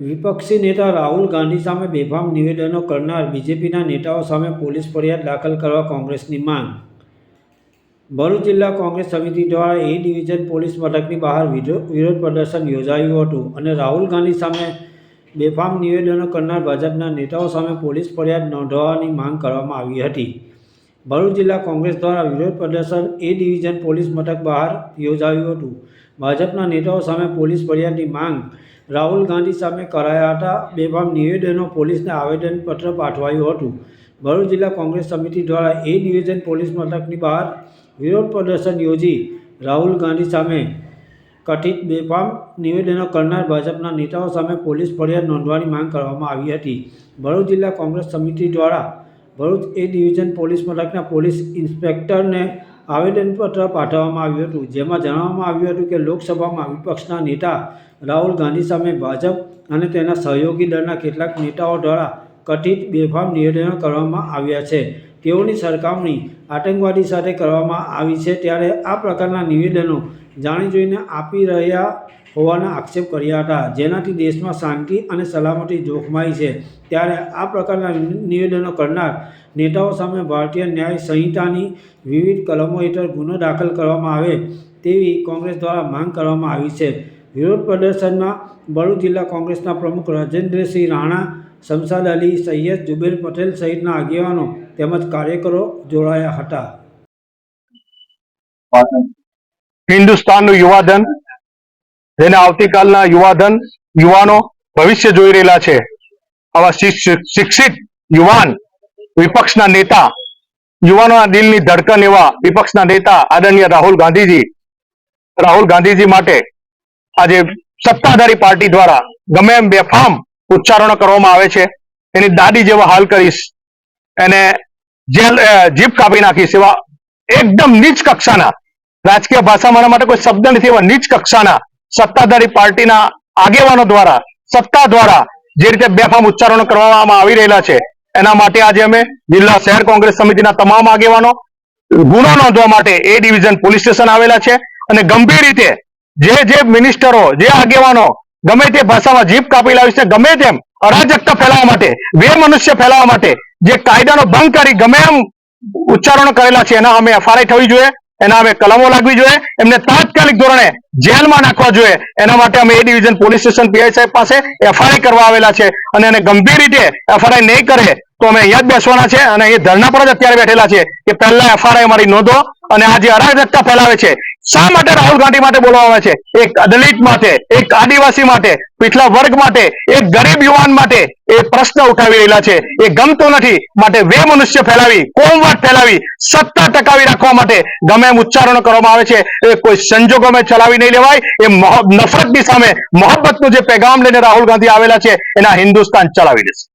વિપક્ષી નેતા રાહુલ ગાંધી સામે બેફામ નિવેદનો કરનાર બીજેપીના નેતાઓ સામે પોલીસ ફરિયાદ દાખલ કરવા કોંગ્રેસની માંગ. ભરૂચ જિલ્લા કોંગ્રેસ સમિતિ દ્વારા એ ડિવિઝન પોલીસ મથકની બહાર વિરો- વિરોધ પ્રદર્શન યોજાયું હતું અને રાહુલ ગાંધી સામે બેફામ નિવેદનો કરનાર ભાજપના નેતાઓ સામે પોલીસ ફરિયાદ નોંધવાની માંગ કરવામાં આવી હતી. ભરૂચ જિલ્લા કોંગ્રેસ દ્વારા વિરોધ પ્રદર્શન એ ડિવિઝન પોલીસ મથક બહાર યોજાયું હતું. ભાજપના નેતાઓ સામે પોલીસ ફરિયાદની માંગ રાહુલ ગાંધી સામે કરાયા હતા બેફામ નિવેદનો પોલીસને આવેદનપત્ર પાઠવાયું હતું. ભરૂચ જિલ્લા કોંગ્રેસ સમિતિ દ્વારા એ નિવેદન પોલીસ મથકની બહાર વિરોધ પ્રદર્શન યોજી રાહુલ ગાંધી સામે કથિત બેફામ નિવેદનો કરનાર ભાજપના નેતાઓ સામે પોલીસ ફરિયાદ નોંધવાની માંગ કરવામાં આવી હતી. ભરૂચ જિલ્લા કોંગ્રેસ સમિતિ દ્વારા ભરૂચ એ ડિવિઝન પોલીસ મથકના પોલીસ ઇન્સ્પેક્ટરને આવેદનપત્ર પાઠવવામાં આવ્યું હતું, જેમાં જણાવવામાં આવ્યું હતું કે લોકસભામાં વિપક્ષના નેતા રાહુલ ગાંધી સામે ભાજપ અને તેના સહયોગી દળના કેટલાક નેતાઓ દ્વારા કથિત બેફામ નિવેદનો કરવામાં આવ્યા છે. તેઓની સરખામણી આતંકવાદી સાથે કરવામાં આવી છે, ત્યારે આ પ્રકારના નિવેદનો જાણી જોઈને આપી રહ્યા હોવાના આક્ષેપ કર્યા હતા. જેનાથી દેશમાં શાંતિ અને સલામતી જોખમાઈ છે. ત્યારે આ પ્રકારના નિવેદનો કરનાર નેતાઓ સામે ભારતીય ન્યાય સંહિતાની વિવિધ કલમો હેઠળ ગુનો દાખલ કરવામાં આવે તેવી કોંગ્રેસ દ્વારા માંગ કરવામાં આવી છે. વિરોધ પ્રદર્શનમાં ભરૂચ જિલ્લા કોંગ્રેસના પ્રમુખ રાજેન્દ્રસિંહ રાણા, શમશાદ અલી, સૈયદ જુબેર પટેલ સહિતના આગેવાનો તેમજ કાર્યકરો જોડાયા હતા. હિન્દુસ્તાનનું યુવાધન જેને આવતીકાલના યુવાધન યુવાનો ભવિષ્ય જોઈ રહેલા છે. આવા શિક્ષ- શિક્ષિત યુવાન વિપક્ષના નેતા, યુવાનોના દિલની ધડકન એવા વિપક્ષના નેતા આદરણીય રાહુલ ગાંધીજી રાહુલ ગાંધીજી માટે આજે સત્તાધારી પાર્ટી દ્વારા ગમે એમ બેફામ ઉચ્ચારણો કરવામાં આવે છે. એની દાદી જેવા હાલ કરીશ. એને જેલ જીપ કાપી નાખીશ એવા એકદમ નીચ કક્ષાના. રાજકીય ભાષામાં મારા માટે કોઈ શબ્દ નથી, એવા નીચ કક્ષાના સત્તાધારી પાર્ટીના આગેવાનો દ્વારા, સત્તા દ્વારા જે રીતે બેફામ ઉચ્ચારણો કરવામાં આવી રહેલા છે, એના માટે આજે અમે જિલ્લા શહેર કોંગ્રેસ સમિતિના તમામ આગેવાનો ગુનો નોંધવા માટે એ ડિવિઝન પોલીસ સ્ટેશન આવેલા છે અને ગંભીર રીતે જે જે મિનિસ્ટરો, જે આગેવાનો ગમે તે ભાષામાં જીભ કાપી લાવી છે ગમે તેમ અરાજકતા ફેલાવવા માટે વે મનુષ્ય ફેલાવવા માટે જે કાયદાનો ભંગ કરી ગમે એમ ઉચ્ચારણો કરેલા છે, એના અમે એફઆરઆઈ થવી જોઈએ. એના અમે કલમો લાગવી જોઈએ. એમને તાત્કાલિક ધોરણે જેલમાં નાખવા જોઈએ. એના માટે અમે A division police station PI સાહેબ પાસે એફઆઈ કરવા આવેલા છે અને એને ગંભીર રીતે એફઆરઆઈ નહીં કરે તો અમે અહીંયા જ બેસવાના છે અને અહીંયા ધરણા પર જ અત્યારે બેઠેલા છે કે પહેલા એફઆરઆઈ અમારી નોંધો અને આ જે અરાજકતા ફેલાવે છે શા માટે રાહુલ ગાંધી માટે બોલવામાં આવે છે? એક દલિત માટે, એક આદિવાસી માટે પીછલા વર્ગ માટે, એક ગરીબ યુવાન માટે એ પ્રશ્ન ઉઠાવી રહેલા છે. એ ગમતો નથી. માટે વે મનુષ્ય ફેલાવી કોમવાદ ફેલાવી, સત્તા ટકાવી રાખવા માટે ગમે એમ ઉચ્ચારણો કરવામાં આવે છે. એ કોઈ સંજોગોમાં ચલાવી નહીં લેવાય. એ નફરતની સામે, મોહબ્બતનું જે પેગામ લઈને રાહુલ ગાંધી આવેલા છે, એના હિન્દુસ્તાન ચલાવી દેશે.